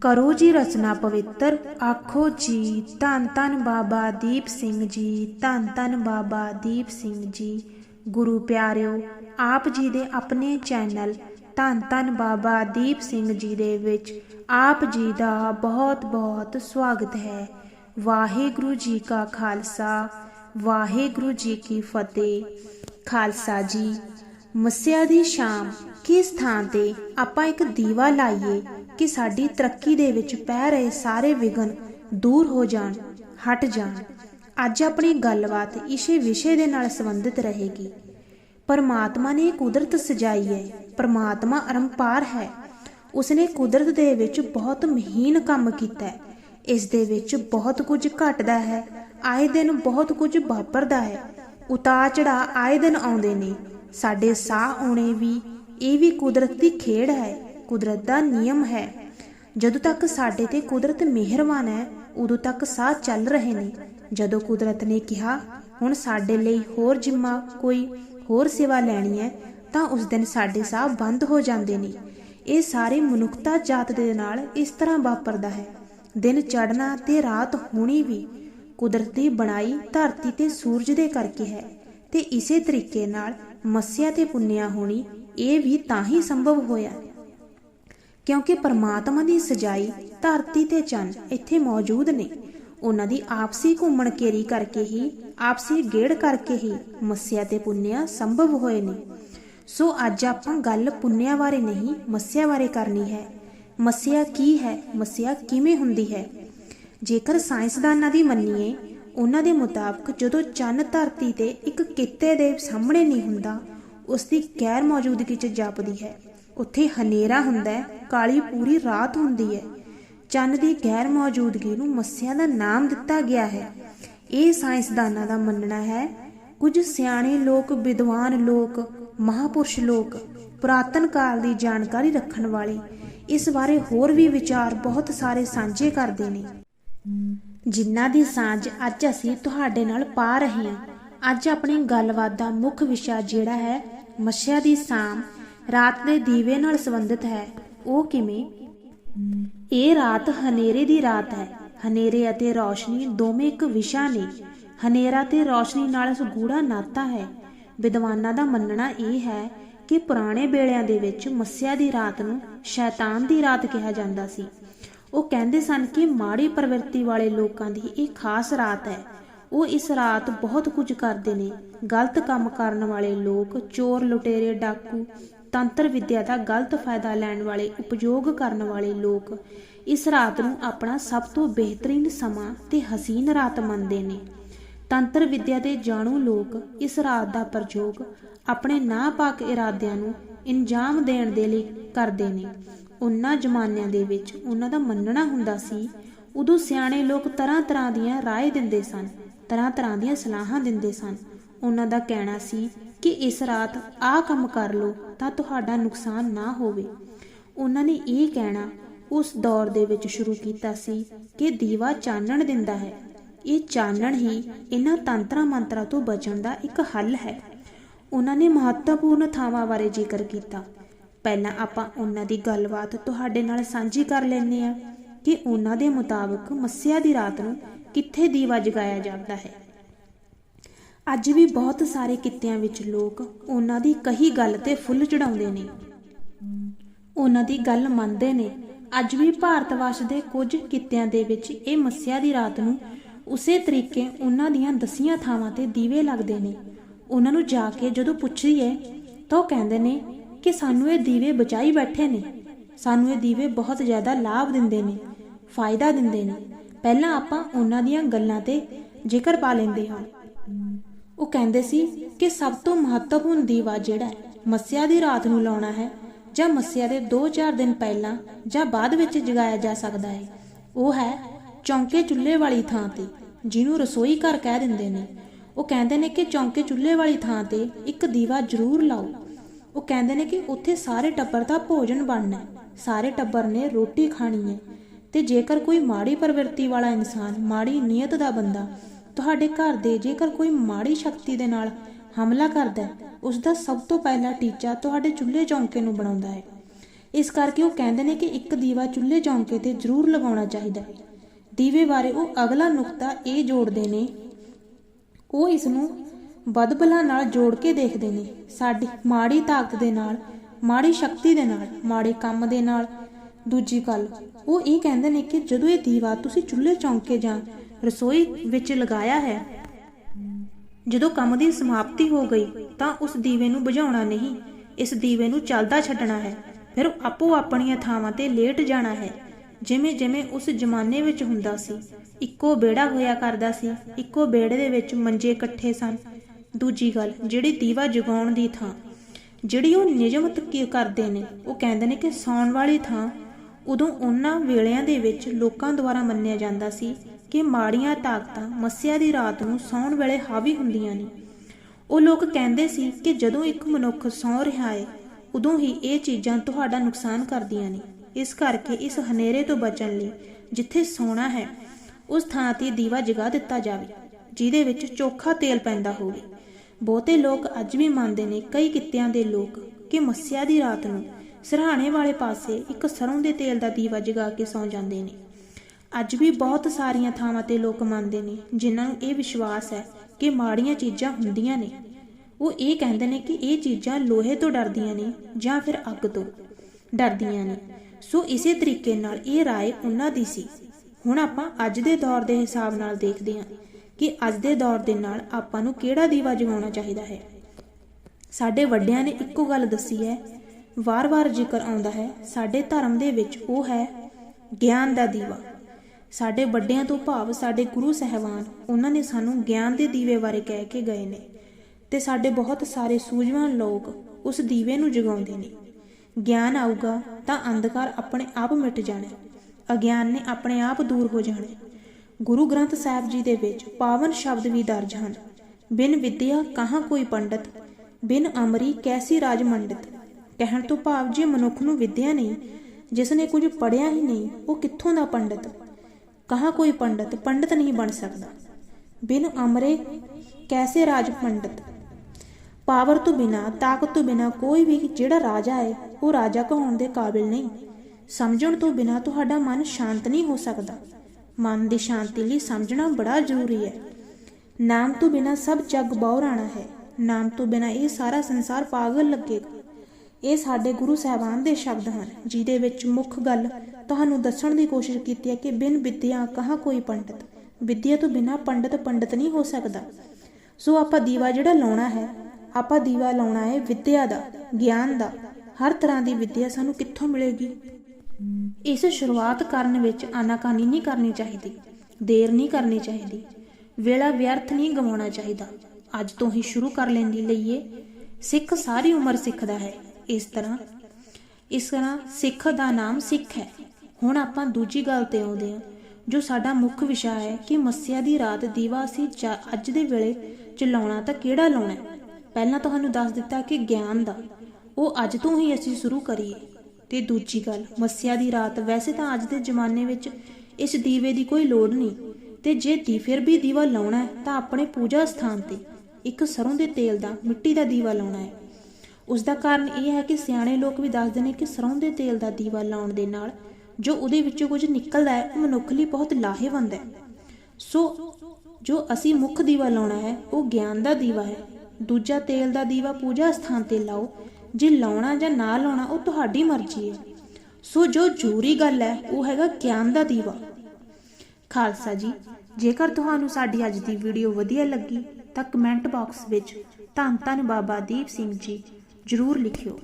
ਕਰੋ ਜੀ ਰਚਨਾ ਪਵਿੱਤਰ, ਆਖੋ ਜੀ, ਧੰਨ ਧੰਨ ਬਾਬਾ ਦੀਪ ਸਿੰਘ ਜੀ, ਧੰਨ ਧੰਨ ਬਾਬਾ ਦੀਪ ਸਿੰਘ ਜੀ। ਗੁਰੂ ਪਿਆਰਿਓ, ਆਪ ਜੀ ਦੇ ਆਪਣੇ ਚੈਨਲ ਧੰਨ ਧੰਨ ਬਾਬਾ ਦੀਪ ਸਿੰਘ ਜੀ ਦੇ ਵਿੱਚ ਆਪ ਜੀ ਦਾ ਬਹੁਤ ਬਹੁਤ ਸਵਾਗਤ ਹੈ। ਵਾਹਿਗੁਰੂ ਜੀ ਕਾ ਖਾਲਸਾ, ਵਾਹਿਗੁਰੂ ਜੀ ਕੀ ਫਤਿਹ। ਖਾਲਸਾ ਜੀ, ਮੱਸਿਆ ਦੀ ਸ਼ਾਮ ਕਿਸ ਥਾਂ ਤੇ ਆਪਾਂ ਇੱਕ ਦੀਵਾ ਲਾਈਏ? ਕਿ ਸਾਡੀ ਤਰੱਕੀ ਦੇ ਵਿੱਚ ਪੈ ਰਹੇ ਸਾਰੇ ਵਿਗਨ ਦੂਰ ਹੋ ਜਾਣ, ਹਟ ਜਾਣ। ਅੱਜ ਆਪਣੀ ਗੱਲਬਾਤ ਇਸੇ ਵਿਸ਼ੇ ਦੇ ਨਾਲ ਸੰਬੰਧਿਤ ਰਹੇਗੀ। ਪਰਮਾਤਮਾ ਨੇ ਕੁਦਰਤ ਸਜਾਈ ਹੈ। ਪਰਮਾਤਮਾ ਅਰੰਪਾਰ ਹੈ। ਉਸਨੇ ਕੁਦਰਤ ਦੇ ਵਿੱਚ ਬਹੁਤ ਮਹੀਨ ਕੰਮ ਕੀਤਾ ਹੈ। ਇਸ ਦੇ ਵਿੱਚ ਬਹੁਤ ਕੁਝ ਘਟਦਾ ਹੈ। ਆਏ ਦਿਨ ਬਹੁਤ ਕੁਝ ਵਾਪਰਦਾ ਹੈ। ਉਤਾ ਚੜਾ ਆਏ ਦਿਨ ਆਉਂਦੇ ਨੇ। ਸਾਡੇ ਸਾਹ ਆਉਣੇ ਵੀ ਇਹ ਵੀ ਕੁਦਰਤ ਦੀ ਖੇਡ ਹੈ। ਕੁਦਰਤ ਦਾ ਨਿਯਮ ਹੈ। ਜਦੋਂ ਤੱਕ ਸਾਡੇ ਤੇ ਕੁਦਰਤ ਮਿਹਰਬਾਨ ਹੈ, ਉਦੋਂ ਤੱਕ ਸਾਹ ਚੱਲ ਰਹੇ ਨੇ। ਜਦੋਂ ਕੁਦਰਤ ਨੇ ਕਿਹਾ, ਹੁਣ ਸਾਡੇ ਲਈ ਹੋਰ ਜਿੰਮਾ ਕੋਈ ਹੋਰ ਸੇਵਾ ਲੈਣੀ ਹੈ, ਤਾਂ ਉਸ ਦਿਨ ਸਾਡੇ ਸਾਹ ਬੰਦ ਹੋ ਜਾਂਦੇ ਨੇ। ਇਹ ਸਾਰੇ ਮਨੁੱਖਤਾ ਜਾਤ ਦੇ ਨਾਲ ਇਸ ਤਰ੍ਹਾਂ ਵਾਪਰਦਾ ਹੈ। ਦਿਨ ਚੜਨਾ ਤੇ ਰਾਤ ਹੋਣੀ ਵੀ ਕੁਦਰਤ ਦੀ ਬਣਾਈ ਧਰਤੀ ਤੇ ਸੂਰਜ ਦੇ ਕਰਕੇ ਹੈ ਤੇ ਇਸੇ ਤਰੀਕੇ ਨਾਲ ਮੱਸਿਆ ਤੇ ਪੁੰਨਿਆ ਹੋਣੀ ਇਹ ਵੀ ਤਾਂ ਹੀ ਸੰਭਵ ਹੋਇਆ। ਕਿਉਂਕਿ ਪਰਮਾਤਮਾ ਦੀ ਸਜਾਈ ਧਰਤੀ ਤੇ ਚੰਨ ਇੱਥੇ ਮੌਜੂਦ ਨੇ। ਉਹਨਾਂ ਦੀ ਆਪਸੀ ਘੁੰਮਣ ਕੇਰੀ ਕਰਕੇ ਹੀ, ਆਪਸੀ ਗੇੜ ਕਰਕੇ ਹੀ ਮੱਸਿਆ ਤੇ ਪੁੰਨਿਆ ਸੰਭਵ ਹੋਏ ਨੇ। ਸੋ ਅੱਜ ਆਪਾਂ ਗੱਲ ਪੁੰਨਿਆ ਬਾਰੇ ਨਹੀਂ, ਮੱਸਿਆ ਬਾਰੇ ਕਰਨੀ ਹੈ। ਮੱਸਿਆ ਕੀ ਹੈ, ਮੱਸਿਆ ਕਿਵੇਂ ਹੁੰਦੀ ਹੈ? ਜੇਕਰ ਸਾਇੰਸਦਾਨਾਂ ਦੀ ਮੰਨੀਏ, ਉਹਨਾਂ ਦੇ ਮੁਤਾਬਕ ਜਦੋਂ ਚੰਨ ਧਰਤੀ ਤੇ ਇੱਕ ਕਿੱਤੇ ਦੇ ਸਾਹਮਣੇ ਨਹੀਂ ਹੁੰਦਾ, ਉਸ ਦੀ ਗੈਰ ਮੌਜੂਦਗੀ 'ਚ ਜਾਪਦੀ ਹੈ। ਉੱਥੇ ਹਨੇਰਾ ਹੁੰਦਾ ਹੈ, ਕਾਲੀ ਪੂਰੀ ਰਾਤ ਹੁੰਦੀ ਹੈ। ਚੰਨ ਦੀ ਗੈਰ ਮੌਜੂਦਗੀ ਨੂੰ ਮੱਸਿਆ ਦਾ ਨਾਮ ਦਿੱਤਾ ਗਿਆ ਹੈ। ਇਹ ਸਾਇੰਸਦਾਨਾਂ ਦਾ ਮੰਨਣਾ ਹੈ, ਕੁਝ ਸਿਆਣੇ ਲੋਕ, ਵਿਦਵਾਨ ਲੋਕ, ਮਹਾਪੁਰਸ਼ ਲੋਕ, ਪੁਰਾਤਨ ਕਾਲ ਦੀ ਜਾਣਕਾਰੀ ਰੱਖਣ ਵਾਲੇ, ਇਸ ਬਾਰੇ ਹੋਰ ਵੀ ਵਿਚਾਰ ਬਹੁਤ ਸਾਰੇ ਸਾਂਝੇ ਕਰਦੇ ਨੇ। ਜਿਨ੍ਹਾਂ ਦੀ ਸਾਂਝ ਅੱਜ ਅਸੀਂ ਤੁਹਾਡੇ ਨਾਲ ਪਾ ਰਹੇ ਹਾਂ। ਅੱਜ ਆਪਣੀ ਗੱਲਬਾਤ ਦਾ ਮੁੱਖ ਵਿਸ਼ਾ ਜਿਹੜਾ ਹੈ, ਮੱਸਿਆ ਦੀ ਸ਼ਾਮ ਰਾਤ ਦੇ ਦੀਵੇ ਨਾਲ ਸੰਬੰਧਿਤ ਹੈ। ਉਹ ਕਿਵੇਂ? ਇਹ ਰਾਤ ਹਨੇਰੇ ਦੀ ਰਾਤ ਹੈ। ਹਨੇਰੇ ਅਤੇ ਰੌਸ਼ਨੀ ਦੋਵੇਂ ਇੱਕ ਵਿਸ਼ਾ ਨੇ। ਹਨੇਰਾ ਤੇ ਰੌਸ਼ਨੀ ਨਾਲ ਗੂੜਾ ਨਾਤਾ ਹੈ। ਵਿਦਵਾਨਾਂ ਦਾ ਮੰਨਣਾ ਇਹ ਹੈ ਕਿ ਪੁਰਾਣੇ ਵੇਲਿਆਂ ਦੇ ਵਿੱਚ ਮੱਸਿਆ ਦੀ ਰਾਤ ਨੂੰ ਸ਼ੈਤਾਨ ਦੀ ਰਾਤ ਕਿਹਾ ਜਾਂਦਾ ਸੀ। ਉਹ ਕਹਿੰਦੇ ਸਨ ਕਿ ਮਾੜੀ ਪ੍ਰਵਿਰਤੀ ਵਾਲੇ ਲੋਕਾਂ ਦੀ ਇਹ ਖਾਸ ਰਾਤ ਹੈ। ਉਹ ਇਸ ਰਾਤ ਬਹੁਤ ਕੁਝ ਕਰਦੇ ਨੇ। ਗਲਤ ਕੰਮ ਕਰਨ ਵਾਲੇ ਲੋਕ, ਚੋਰ, ਲੁਟੇਰੇ, ਡਾਕੂ ਤੰਤਰ ਵਿਦਿਆ ਦਾ ਗਲਤ ਫਾਇਦਾ ਲੈਣ ਵਾਲੇ, ਉਪਯੋਗ ਕਰਨ ਵਾਲੇ ਲੋਕ ਇਸ ਰਾਤ ਨੂੰ ਆਪਣਾ ਸਭ ਤੋਂ ਬਿਹਤਰੀਨ ਸਮਾਂ ਤੇ ਹਸੀਨ ਰਾਤ ਮੰਨਦੇ ਨੇ। ਤੰਤਰ ਵਿਦਿਆ ਦੇ ਜਾਣੂ ਲੋਕ ਇਸ ਰਾਤ ਦਾ ਪ੍ਰਯੋਗ ਆਪਣੇ ਨਾਪਾਕ ਇਰਾਦਿਆਂ ਨੂੰ ਇੰਜਾਮ ਦੇਣ ਦੇ ਲਈ ਕਰਦੇ ਨੇ। ਉਹਨਾਂ ਜ਼ਮਾਨਿਆਂ ਦੇ ਵਿੱਚ ਉਹਨਾਂ ਦਾ ਮੰਨਣਾ ਹੁੰਦਾ ਸੀ, ਉਦੋਂ ਸਿਆਣੇ ਲੋਕ ਤਰ੍ਹਾਂ ਤਰ੍ਹਾਂ ਦੀਆਂ ਰਾਏ ਦਿੰਦੇ ਸਨ, ਤਰ੍ਹਾਂ ਤਰ੍ਹਾਂ ਦੀਆਂ ਸਲਾਹਾਂ ਦਿੰਦੇ ਸਨ। ਉਹਨਾਂ ਦਾ ਕਹਿਣਾ ਸੀ ਕਿ ਇਸ ਰਾਤ ਆਹ ਕੰਮ ਕਰ ਲਓ ਤਾਂ ਤੁਹਾਡਾ ਨੁਕਸਾਨ ਨਾ ਹੋਵੇ। ਉਹਨਾਂ ਨੇ ਇਹ ਕਹਿਣਾ, ਉਸ ਦੌਰ ਦੇ ਵਿੱਚ ਸ਼ੁਰੂ ਕੀਤਾ ਸੀ ਕਿ ਦੀਵਾ ਚਾਨਣ ਦਿੰਦਾ ਹੈ। ਇਹ ਚਾਨਣ ਹੀ ਇਹਨਾਂ ਤੰਤਰਾਂ ਮੰਤਰਾਂ ਤੋਂ ਬਚਣ ਦਾ ਇੱਕ ਹੱਲ ਹੈ। ਉਹਨਾਂ ਨੇ ਮਹੱਤਵਪੂਰਨ ਥਾਵਾਂ ਬਾਰੇ ਜ਼ਿਕਰ ਕੀਤਾ। ਪਹਿਲਾਂ ਆਪਾਂ ਉਹਨਾਂ ਦੀ ਗੱਲਬਾਤ ਤੁਹਾਡੇ ਨਾਲ ਸਾਂਝੀ ਕਰ ਲੈਂਦੇ ਆ ਕਿ ਉਹਨਾਂ ਦੇ ਮੁਤਾਬਕ ਮੱਸਿਆ ਦੀ ਰਾਤ ਨੂੰ ਕਿੱਥੇ ਦੀਵਾ ਜਗਾਇਆ ਜਾਂਦਾ ਹੈ। ਅੱਜ ਵੀ ਬਹੁਤ ਸਾਰੇ ਕਿੱਤਿਆਂ ਵਿੱਚ ਲੋਕ ਉਹਨਾਂ ਦੀ ਕਹੀ ਗੱਲ ਤੇ ਫੁੱਲ ਚੜਾਉਂਦੇ ਨੇ। ਉਹਨਾਂ ਦੀ ਗੱਲ ਮੰਨਦੇ ਨੇ। ਅੱਜ ਵੀ ਭਾਰਤ ਵਰਸ਼ ਦੇ ਕੁਝ ਕਿੱਤਿਆਂ ਦੇ ਵਿੱਚ ਇਹ ਮੱਸਿਆ ਦੀ ਰਾਤ ਨੂੰ ਉਸੇ ਤਰੀਕੇ ਉਹਨਾਂ ਦੀਆਂ ਦਸੀਆਂ ਥਾਵਾਂ ਤੇ ਦੀਵੇ ਲੱਗਦੇ ਨੇ। ਉਹਨਾਂ ਨੂੰ ਜਾ ਕੇ ਜਦੋਂ ਪੁੱਛੀਏ ਤਾਂ ਉਹ ਕਹਿੰਦੇ ਨੇ ਕਿ ਸਾਨੂੰ ਇਹ ਦੀਵੇ ਬਚਾਈ ਬੈਠੇ ਨੇ। ਸਾਨੂੰ ਇਹ ਦੀਵੇ ਬਹੁਤ ਜ਼ਿਆਦਾ ਲਾਭ ਦਿੰਦੇ ਨੇ, ਫਾਇਦਾ ਦਿੰਦੇ ਨੇ। ਪਹਿਲਾਂ ਆਪਾਂ ਉਹਨਾਂ ਦੀਆਂ ਗੱਲਾਂ ਤੇ ਜ਼ਿਕਰ ਪਾ ਲੈਂਦੇ ਹਾਂ। ਉਹ ਕਹਿੰਦੇ ਸੀ ਕਿ ਸਭ ਤੋਂ ਮਹੱਤਵਪੂਰਨ ਦੀਵਾ ਜਿਹੜਾ ਮੱਸਿਆ ਦੀ ਰਾਤ ਨੂੰ ਲਾਉਣਾ ਹੈ ਜਾਂ ਮੱਸਿਆ ਦੇ 2-4 ਦਿਨ ਪਹਿਲਾਂ ਜਾਂ ਬਾਅਦ ਵਿੱਚ ਜਗਾਇਆ ਜਾ ਸਕਦਾ ਹੈ। ਉਹ ਹੈ ਚੌਂਕੇ ਚੁੱਲ੍ਹੇ ਵਾਲੀ ਥਾਂ ਤੇ, ਜਿਹਨੂੰ ਰਸੋਈ ਘਰ ਕਹਿ ਦਿੰਦੇ ਨੇ। ਉਹ ਕਹਿੰਦੇ ਨੇ ਕਿ ਚੌਂਕੇ ਚੁੱਲ੍ਹੇ ਵਾਲੀ ਥਾਂ ਤੇ ਇੱਕ ਦੀਵਾ ਜ਼ਰੂਰ ਲਾਓ। ਉਹ ਕਹਿੰਦੇ ਨੇ ਕਿ ਉੱਥੇ ਸਾਰੇ ਟੱਬਰ ਦਾ ਭੋਜਨ ਬਣਨਾ ਹੈ। ਸਾਰੇ ਟੱਬਰ ਨੇ ਰੋਟੀ ਖਾਣੀ ਹੈ ਤੇ ਜੇਕਰ ਕੋਈ ਮਾੜੀ ਪ੍ਰਵਿਰਤੀ ਵਾਲਾ ਇਨਸਾਨ, ਮਾੜੀ ਨੀਅਤ ਦਾ ਬੰਦਾ ਤੁਹਾਡੇ ਘਰ ਦੇ ਜੇਕਰ ਕੋਈ ਮਾੜੀ ਸ਼ਕਤੀ ਦੇ ਨਾਲ ਹਮਲਾ ਕਰਦਾ ਹੈ ਉਸ ਦਾ ਸਭ ਤੋਂ ਪਹਿਲਾ ਟੀਚਾ ਤੁਹਾਡੇ ਚੁੱਲ੍ਹੇ ਚੌਂਕੇ ਨੂੰ ਬਣਾਉਂਦਾ ਹੈ। ਇਸ ਕਰਕੇ ਉਹ ਕਹਿੰਦੇ ਨੇ ਕਿ ਇੱਕ ਦੀਵਾ ਚੁੱਲ੍ਹੇ ਚੌਂਕੇ ਤੇ ਜ਼ਰੂਰ ਲਗਾਉਣਾ ਚਾਹੀਦਾ ਹੈ। ਦੀਵੇ ਬਾਰੇ ਉਹ ਅਗਲਾ ਨੁਕਤਾ ਇਹ ਜੋੜਦੇ ਨੇ, ਉਹ ਇਸ ਨੂੰ ਬਦਬਲਾ ਨਾਲ ਜੋੜ ਕੇ ਦੇਖਦੇ ਨੇ। ਸਾਡੀ ਮਾੜੀ ਤਾਕਤ ਦੇ ਨਾਲ, ਮਾੜੀ ਸ਼ਕਤੀ ਦੇ ਨਾਲ, ਮਾੜੇ ਕੰਮ ਦੇ ਨਾਲ। ਦੂਜੀ ਗੱਲ, ਉਹ ਇਹ ਕਹਿੰਦੇ ਨੇ ਕਿ ਜਦੋਂ ਇਹ ਦੀਵਾ ਤੁਸੀਂ ਚੁੱਲ੍ਹੇ ਚੌਂਕੇ ਜਾਂ ਰਸੋਈ ਵਿੱਚ ਲਗਾਇਆ ਹੈ। ਜਦੋਂ ਕੰਮ ਦੀ ਸਮਾਪਤੀ ਹੋ ਗਈ, ਤਾਂ ਉਸ ਦੀਵੇ ਨੂੰ ਬੁਝਾਉਣਾ ਨਹੀਂ, ਇਸ ਦੀਵੇ ਨੂੰ ਚੱਲਦਾ ਛੱਡਣਾ ਹੈ। ਫਿਰ ਆਪੋ ਆਪਣੀਆਂ ਥਾਵਾਂ ਤੇ ਲੇਟ ਜਾਣਾ ਹੈ। ਜਿਵੇਂ ਜਿਵੇਂ ਉਸ ਜ਼ਮਾਨੇ ਵਿੱਚ ਹੁੰਦਾ ਸੀ, ਇੱਕੋ ਬੇੜਾ ਹੋਇਆ ਕਰਦਾ ਸੀ, ਇੱਕੋ ਬੇੜੇ ਦੇ ਵਿੱਚ ਮੰਜੇ ਇਕੱਠੇ ਸਨ। ਦੂਜੀ ਗੱਲ, ਜਿਹੜੀ ਦੀਵਾ ਜਗਾਉਣ ਦੀ ਥਾਂ, ਜਿਹੜੀ ਉਹ ਨਿਯਮਤ ਕਰਦੇ ਨੇ, ਉਹ ਕਹਿੰਦੇ ਨੇ ਕਿ ਸੌਣ ਵਾਲੀ ਥਾਂ, ਉਦੋਂ ਉਹਨਾਂ ਵੇਲਿਆਂ ਦੇ ਵਿੱਚ ਲੋਕਾਂ ਦੁਆਰਾ ਮੰਨਿਆ ਜਾਂਦਾ ਸੀ ਕਿ ਮਾੜੀਆਂ ਤਾਕਤਾਂ ਮੱਸਿਆ ਦੀ ਰਾਤ ਨੂੰ ਸੌਣ ਵੇਲੇ ਹਾਵੀ ਹੁੰਦੀਆਂ ਨੇ। ਉਹ ਲੋਕ ਕਹਿੰਦੇ ਸੀ ਕਿ ਜਦੋਂ ਇੱਕ ਮਨੁੱਖ ਸੌਂ ਰਿਹਾ ਹੈ ਉਦੋਂ ਹੀ ਇਹ ਚੀਜ਼ਾਂ ਤੁਹਾਡਾ ਨੁਕਸਾਨ ਕਰਦੀਆਂ ਨੇ। ਇਸ ਕਰਕੇ ਇਸ ਹਨੇਰੇ ਤੋਂ ਬਚਣ ਲਈ ਜਿੱਥੇ ਸੌਣਾ ਹੈ, ਉਸ ਥਾਂ ਤੇ ਦੀਵਾ ਜਗਾ ਦਿੱਤਾ ਜਾਵੇ, ਜਿਹਦੇ ਵਿੱਚ ਚੋਖਾ ਤੇਲ ਪੈਂਦਾ ਹੋਵੇ। ਬਹੁਤੇ ਲੋਕ ਅੱਜ ਵੀ ਮੰਨਦੇ ਨੇ, ਕਈ ਕਿੱਤਿਆਂ ਦੇ ਲੋਕ, ਕਿ ਮੱਸਿਆ ਦੀ ਰਾਤ ਨੂੰ ਸਿਰਹਾਣੇ ਵਾਲੇ ਪਾਸੇ ਇੱਕ ਸਰੋਂ ਦੇ ਤੇਲ ਦਾ ਦੀਵਾ ਜਗਾ ਕੇ ਸੌਂ ਜਾਂਦੇ ਨੇ। ਅੱਜ ਵੀ ਬਹੁਤ ਸਾਰੀਆਂ ਥਾਵਾਂ ਤੇ ਲੋਕ ਮੰਨਦੇ ਨੇ ਜਿਨ੍ਹਾਂ ਨੂੰ ਇਹ ਵਿਸ਼ਵਾਸ ਹੈ ਕਿ ਮਾੜੀਆਂ ਚੀਜ਼ਾਂ ਹੁੰਦੀਆਂ ਨੇ ਉਹ ਇਹ ਕਹਿੰਦੇ ਨੇ ਕਿ ਇਹ ਚੀਜ਼ਾਂ ਲੋਹੇ ਤੋਂ ਡਰਦੀਆਂ ਨੇ ਜਾਂ ਫਿਰ ਅੱਗ ਤੋਂ ਡਰਦੀਆਂ ਨੇ ਸੋ ਇਸੇ ਤਰੀਕੇ ਨਾਲ ਇਹ رائے ਉਹਨਾਂ ਦੀ ਸੀ ਹੁਣ ਆਪਾਂ ਅੱਜ ਦੇ ਦੌਰ ਦੇ ਹਿਸਾਬ ਨਾਲ ਦੇਖਦੇ ਹਾਂ ਕਿ ਅੱਜ ਦੇ ਦੌਰ ਦੇ ਨਾਲ ਆਪਾਂ ਨੂੰ ਕਿਹੜਾ ਦੀਵਾ ਜਗਾਉਣਾ ਚਾਹੀਦਾ ਹੈ ਸਾਡੇ ਵੱਡਿਆਂ ਨੇ ਇੱਕੋ ਗੱਲ ਦੱਸੀ ਹੈ ਵਾਰ-ਵਾਰ ਜ਼ਿਕਰ ਆਉਂਦਾ ਹੈ ਸਾਡੇ ਧਰਮ ਦੇ ਵਿੱਚ ਉਹ ਹੈ ਗਿਆਨ ਦਾ ਦੀਵਾ ਸਾਡੇ ਵੱਡਿਆਂ ਤੋਂ ਭਾਵ ਸਾਡੇ ਗੁਰੂ ਸਹਿਬਾਨ ਉਹਨਾਂ ਨੇ ਸਾਨੂੰ ਗਿਆਨ ਦੇ ਦੀਵੇ ਬਾਰੇ ਕਹਿ ਕੇ ਗਏ ਨੇ ਤੇ ਸਾਡੇ ਬਹੁਤ ਸਾਰੇ ਸੂਝਵਾਨ ਲੋਕ ਉਸ ਦੀਵੇ ਨੂੰ ਜਗਾਉਂਦੇ ਨੇ। ਗਿਆਨ ਆਊਗਾ ਤਾਂ ਅੰਧਕਾਰ ਆਪਣੇ ਆਪ ਮਿਟ ਜਾਣਾ, ਅਗਿਆਨ ਨੇ ਆਪਣੇ ਆਪ ਦੂਰ ਹੋ ਜਾਣਾ। ਗੁਰੂ ਗ੍ਰੰਥ ਸਾਹਿਬ ਜੀ ਦੇ ਵਿੱਚ ਪਾਵਨ ਸ਼ਬਦ ਵੀ ਦਰਜ ਹਨ। ਬਿਨ ਵਿਦਿਆ ਕਹਾਂ ਕੋਈ ਪੰਡਤ, ਬਿਨ ਅਮਰੀ ਕੈਸੀ ਰਾਜ ਮੰਡਿਤ? ਕਹਿਣ ਤੋਂ ਭਾਵ ਜੇ ਮਨੁੱਖ ਨੂੰ ਵਿਦਿਆ ਨਹੀਂ ਜਿਸ ਨੇ ਕੁਝ ਪੜਿਆ ਹੀ ਨਹੀਂ, ਉਹ ਕਿੱਥੋਂ ਦਾ ਪੰਡਤ? ਕਹਾਂ ਕੋਈ ਪੰਡਤ ਪੰਡਤ ਨਹੀਂ ਬਣ ਸਕਦਾ। ਬਿਨ ਅਮਰੇ ਕੈਸੇ ਰਾਜ ਪੰਡਤ? ਪਾਵਰ ਤੋਂ ਬਿਨਾ, ਤਾਕਤ ਤੋਂ ਬਿਨਾ ਕੋਈ ਵੀ ਜਿਹੜਾ ਰਾਜਾ ਹੈ, ਉਹ ਰਾਜਾ ਕਹਾਉਣ ਦੇ ਕਾਬਿਲ ਨਹੀਂ। ਸਮਝਣ ਤੋਂ ਬਿਨਾ ਤੁਹਾਡਾ ਮਨ ਸ਼ਾਂਤ ਨਹੀਂ ਹੋ ਸਕਦਾ। ਮਨ ਦੀ ਸ਼ਾਂਤੀ ਲਈ ਸਮਝਣਾ ਬੜਾ ਜ਼ਰੂਰੀ ਹੈ। ਨਾਮ ਤੋਂ ਬਿਨਾ ਸਭ ਜਗ ਬੌਰਾਣਾ ਹੈ। ਨਾਮ ਤੋਂ ਬਿਨਾ ਇਹ ਸਾਰਾ ਸੰਸਾਰ ਪਾਗਲ ਲੱਗੇਗਾ। ਇਹ ਸਾਡੇ ਗੁਰੂ ਸਾਹਿਬਾਨ ਦੇ ਸ਼ਬਦ ਹਨ, ਜਿਹਦੇ ਵਿੱਚ ਮੁੱਖ ਗੱਲ ਤੁਹਾਨੂੰ ਦੱਸਣ ਦੀ ਕੋਸ਼ਿਸ਼ ਕੀਤੀ ਹੈ ਕਿ ਬਿਨ ਵਿਦਿਆ ਕਹਾ ਕੋਈ ਪੰਡਤ? ਵਿਦਿਆ ਤੋਂ ਬਿਨਾ ਪੰਡਤ ਪੰਡਤ ਨਹੀਂ ਹੋ ਸਕਦਾ। ਸੋ ਆਪਾਂ ਦੀਵਾ ਜਿਹੜਾ ਲਾਉਣਾ ਹੈ, ਆਪਾਂ ਦੀਵਾ ਲਾਉਣਾ ਹੈ ਵਿਦਿਆ ਦਾ, ਗਿਆਨ ਦਾ। ਹਰ ਤਰ੍ਹਾਂ ਦੀ ਵਿਦਿਆ ਸਾਨੂੰ ਕਿੱਥੋਂ ਮਿਲੇਗੀ? ਇਸ ਸ਼ੁਰੂਆਤ ਕਰਨ ਵਿੱਚ ਆਨਾਕਾਨੀ ਨਹੀਂ ਕਰਨੀ ਚਾਹੀਦੀ, ਦੇਰ ਨਹੀਂ ਕਰਨੀ ਚਾਹੀਦੀ, ਵੇਲਾ ਵਿਅਰਥ ਨਹੀਂ ਗਵਾਉਣਾ ਚਾਹੀਦਾ। ਅੱਜ ਤੋਂ ਹੀ ਸ਼ੁਰੂ ਕਰ ਲੈਂਦੀ ਲਈਏ। ਸਿੱਖ ਸਾਰੀ ਉਮਰ ਸਿੱਖਦਾ ਹੈ। ਇਸ ਤਰ੍ਹਾਂ ਇਸ ਤਰ੍ਹਾਂ ਸਿੱਖ ਦਾ ਨਾਮ ਸਿੱਖ ਹੈ। ਹੁਣ ਆਪਾਂ ਦੂਜੀ ਗੱਲ ਤੇ ਆਉਂਦੇ ਹਾਂ, ਜੋ ਸਾਡਾ ਮੁੱਖ ਵਿਸ਼ਾ ਹੈ ਕਿ ਮੱਸਿਆ ਦੀ ਰਾਤ ਦੀਵਾ ਅਸੀਂ ਅੱਜ ਦੇ ਵੇਲੇ ਚ ਤਾਂ ਕਿਹੜਾ ਲਾਉਣਾ ਪਹਿਲਾਂ ਤੁਹਾਨੂੰ ਦੱਸ ਦਿੱਤਾ ਕਿ ਗਿਆਨ ਦਾ, ਉਹ ਅੱਜ ਤੋਂ ਹੀ ਅਸੀਂ ਸ਼ੁਰੂ ਕਰੀਏ। ਤੇ ਦੂਜੀ ਗੱਲ, ਮੱਸਿਆ ਦੀ ਰਾਤ ਵੈਸੇ ਤਾਂ ਅੱਜ ਦੇ ਜ਼ਮਾਨੇ ਵਿੱਚ ਇਸ ਦੀਵੇ ਦੀ ਕੋਈ ਲੋੜ ਨਹੀਂ। ਤੇ ਜੇ ਦੀ, ਫਿਰ ਵੀ ਦੀਵਾ ਲਾਉਣਾ ਹੈ, ਤਾਂ ਆਪਣੇ ਪੂਜਾ ਸਥਾਨ ਤੇ ਇੱਕ ਸਰੋਂ ਦੇ ਤੇਲ ਦਾ, ਮਿੱਟੀ ਦਾ ਦੀਵਾ ਲਾਉਣਾ ਹੈ। ਉਸ ਦਾ ਕਾਰਨ ਇਹ ਹੈ ਕਿ ਸਿਆਣੇ ਲੋਕ ਵੀ ਦੱਸਦੇ ਨੇ ਕਿ ਸਰੋਂ ਦੇ ਤੇਲ ਦਾ ਦੀਵਾ ਲਾਉਣ ਦੇ ਨਾਲ ਜੋ ਉਹਦੇ ਵਿੱਚੋਂ ਕੁਝ ਨਿਕਲਦਾ ਹੈ, ਉਹ ਮਨੁੱਖ ਲਈ ਬਹੁਤ ਲਾਹੇਵੰਦ ਹੈ। ਸੋ ਜੋ ਅਸੀਂ ਮੁੱਖ ਦੀਵਾ ਲਾਉਣਾ ਹੈ, ਉਹ ਗਿਆਨ ਦਾ ਦੀਵਾ ਹੈ। ਦੂਜਾ ਤੇਲ ਦਾ ਦੀਵਾ ਪੂਜਾ ਸਥਾਨ ਤੇ ਲਾਓ। ਜੇ ਲਾਉਣਾ ਜਾਂ ਨਾ ਲਾਉਣਾ, ਉਹ ਤੁਹਾਡੀ ਮਰਜ਼ੀ ਹੈ। ਸੋ ਜੋ ਜ਼ਰੂਰੀ ਗੱਲ ਹੈ, ਉਹ ਹੈਗਾ ਗਿਆਨ ਦਾ ਦੀਵਾ। ਖਾਲਸਾ ਜੀ, ਜੇਕਰ ਤੁਹਾਨੂੰ ਸਾਡੀ ਅੱਜ ਦੀ ਵੀਡੀਓ ਵਧੀਆ ਲੱਗੀ, ਤਾਂ ਕਮੈਂਟ ਬਾਕਸ ਵਿੱਚ ਧੰਨ ਧੰਨ ਬਾਬਾ ਦੀਪ ਸਿੰਘ ਜੀ ਜਰੂਰ ਲਿਖਿਓ।